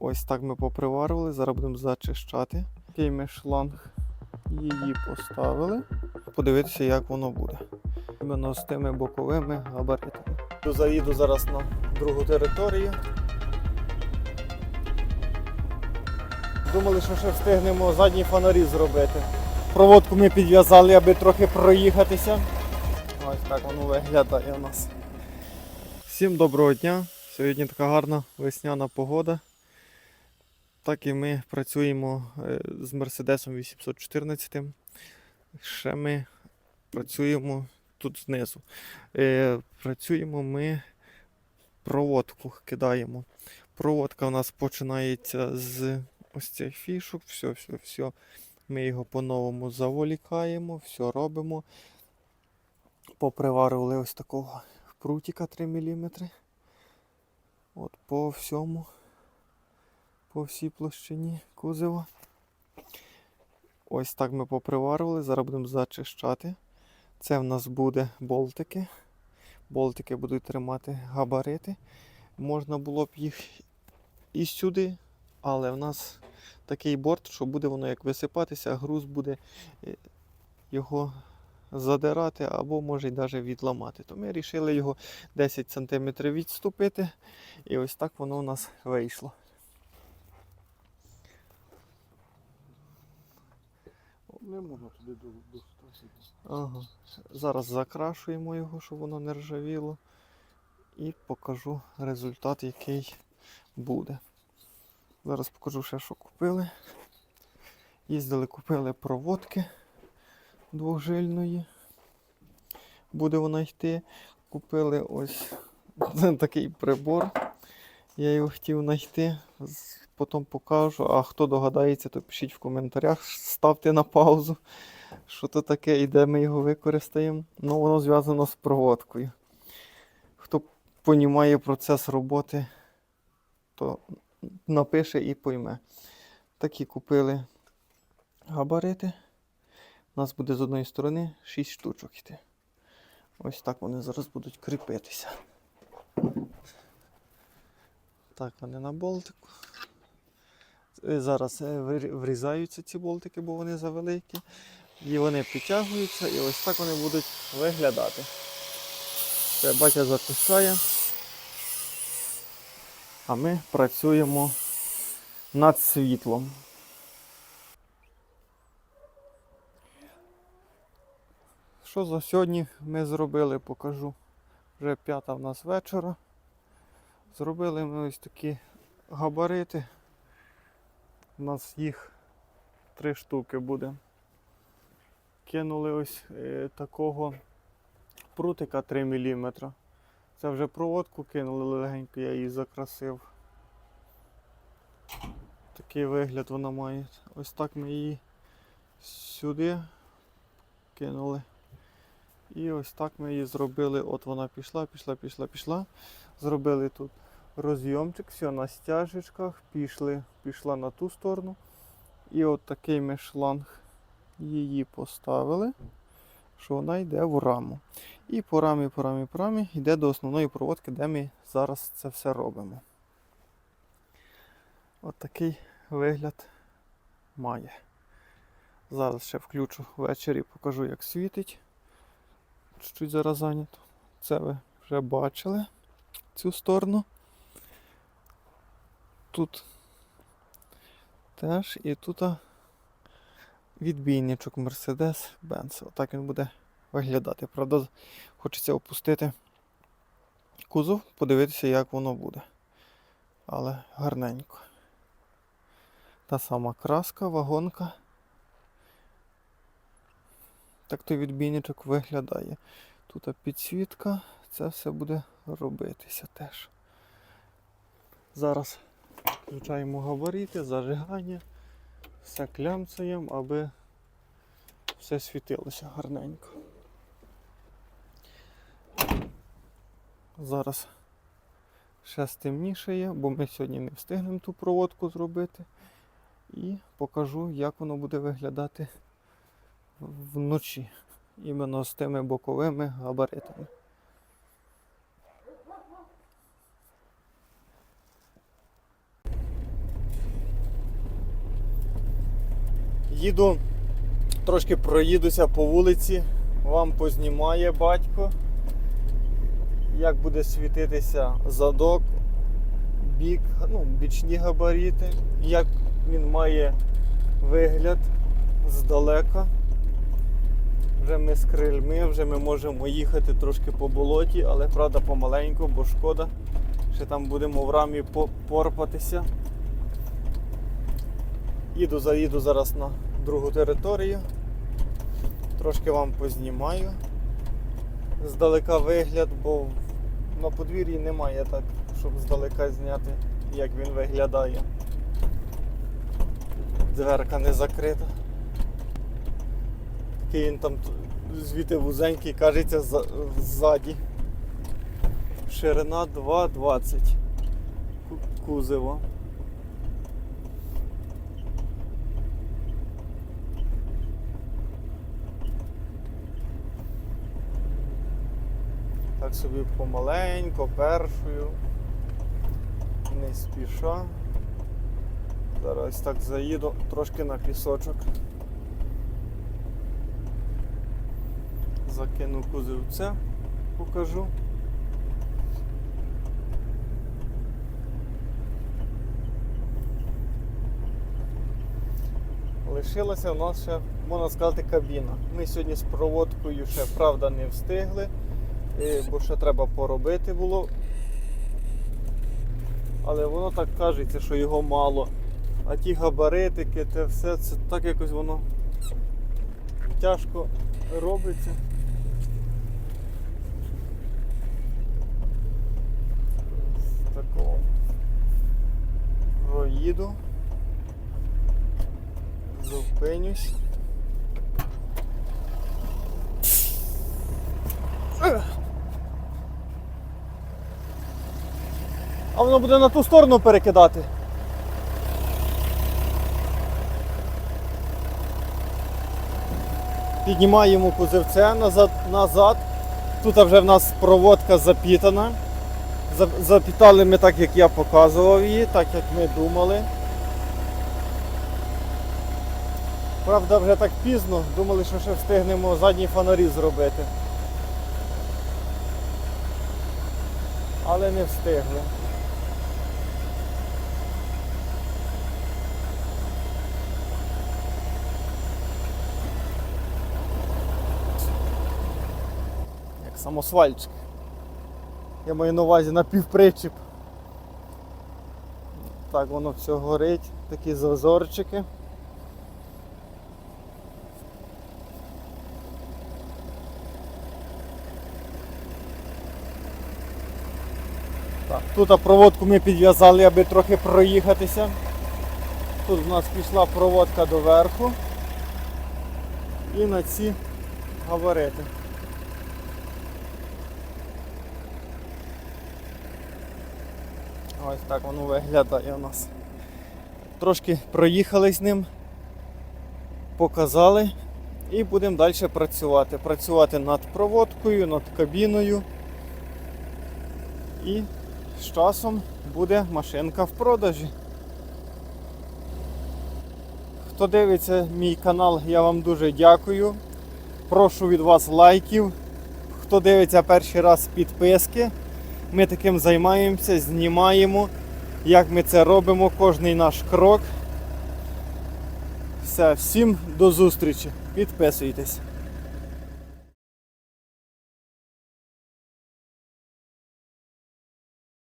Ось так ми поприварювали, зараз будемо зачищати. Такий ми шланг її поставили. Подивитися, як воно буде. Іменно з тими боковими габаритами. Заїду зараз на другу територію. Думали, що ще встигнемо задні фонарі зробити. Проводку ми підв'язали, аби трохи проїхатися. Ось так воно виглядає у нас. Всім доброго дня! Сьогодні така гарна весняна погода. Так і ми працюємо е, з Мерседесом 814. Ще ми працюємо тут знизу. Е, Працюємо ми проводку кидаємо. Проводка у нас починається з ось цих фішок. Все, все, все. Ми його по-новому заволікаємо, все робимо. Поприварювали ось такого прутика 3 мм. От по всьому, по всій площині кузова. Ось так ми поприварювали, зараз будемо зачищати. Це в нас буде болтики. Болтики будуть тримати габарити. Можна було б їх і сюди, але в нас такий борт, що буде воно як висипатися, груз буде е, його задирати або може й навіть відламати. То ми вирішили його 10 см відступити. І ось так воно у нас вийшло. Не можна туди до, до. Ага. Зараз закрашуємо його, щоб воно не ржавіло. І покажу результат, який буде. Зараз покажу ще, що купили. Їздили, купили проводки двохжильної. Буде вона йти. Купили ось такий прибор. Я його хотів знайти. Потім покажу. А хто догадається, то пишіть в коментарях, ставте на паузу. Що то таке і де ми його використаємо. Ну, воно зв'язано з проводкою. Хто понімає процес роботи, то напише і пойме. Такі купили габарити. У нас буде з одної сторони 6 штучок йти. Ось так вони зараз будуть кріпитися. Так, вони на болтику. Зараз е, врізаються ці болтики, бо вони завеликі. І вони підтягуються, і ось так вони будуть виглядати. Це батя затискає. А ми працюємо над світлом. Що за сьогодні ми зробили, покажу. Вже п'ята в нас вечора. Зробили ми ось такі габарити. У нас їх три штуки буде. Кинули ось е, такого прутика 3 мм. Це вже проводку кинули легенько, я її закрасив. Такий вигляд вона має. Ось так ми її сюди кинули. І ось так ми її зробили. От вона пішла, пішла, пішла, пішла. Зробили тут розйомчик, все на стяжечках, пішли, пішла на ту сторону. І от такий ми шланг її поставили, що вона йде в раму. І по рамі, по рамі, по рамі йде до основної проводки, де ми зараз це все робимо. От такий вигляд має. Зараз ще включу ввечері, покажу, як світить. Чуть-чуть зараз зайнято. Це ви вже бачили цю сторону. Тут теж і тут відбійничок Mercedes-Benz. Отак він буде виглядати. Правда, хочеться опустити кузов, подивитися, як воно буде. Але гарненько. Та сама краска, вагонка. Так той відбійничок виглядає. Тут підсвітка, це все буде робитися теж. Зараз включаємо габарити, зажигання, все клямцаємо, аби все світилося гарненько. Зараз ще стемнішає, бо ми сьогодні не встигнемо ту проводку зробити. І покажу, як воно буде виглядати вночі. Іменно з тими боковими габаритами. Їду, трошки проїдуся по вулиці, вам познімає батько, як буде світитися задок, бік, ну, бічні габаріти, як він має вигляд здалека. Вже ми з крильми, вже ми можемо їхати трошки по болоті, але правда помаленьку, бо шкода. Ще там будемо в рамі порпатися. Їду, заїду зараз на другу територію. Трошки вам познімаю. Здалека вигляд, бо на подвір'ї немає так, щоб здалека зняти, як він виглядає. Дверка не закрита. Такий він там звідти вузенький, кажеться, ззаді. Ширина 2,20 ку- кузова. Так собі помаленько, першою, не спіша. Зараз так заїду трошки на пісочок. Закину кузовця, покажу. Лишилася у нас ще, можна сказати, кабіна. Ми сьогодні з проводкою ще правда не встигли, бо ще треба поробити було. Але воно так кажеться, що його мало. А ті габаритики, те все, це так якось воно тяжко робиться. З такого проїду. Зупинюсь. А воно буде на ту сторону перекидати. Піднімаємо кузовце назад. назад. Тут вже в нас проводка запітана. Запітали ми так, як я показував її, так як ми думали. Правда, вже так пізно, думали, що ще встигнемо задні фонарі зробити. Але не встигли. Самосвальчик. Я маю на увазі напівпричіп. Так воно все горить, такі зазорчики. Так, тут проводку ми підв'язали, аби трохи проїхатися. Тут в нас пішла проводка доверху. І на ці габарити. Ось так воно виглядає у нас. Трошки проїхали з ним, показали і будемо далі працювати. Працювати над проводкою, над кабіною. І з часом буде машинка в продажі. Хто дивиться мій канал, я вам дуже дякую. Прошу від вас лайків. Хто дивиться перший раз підписки. Ми таким займаємося, знімаємо, як ми це робимо, кожний наш крок. Все, всім до зустрічі. Підписуйтесь.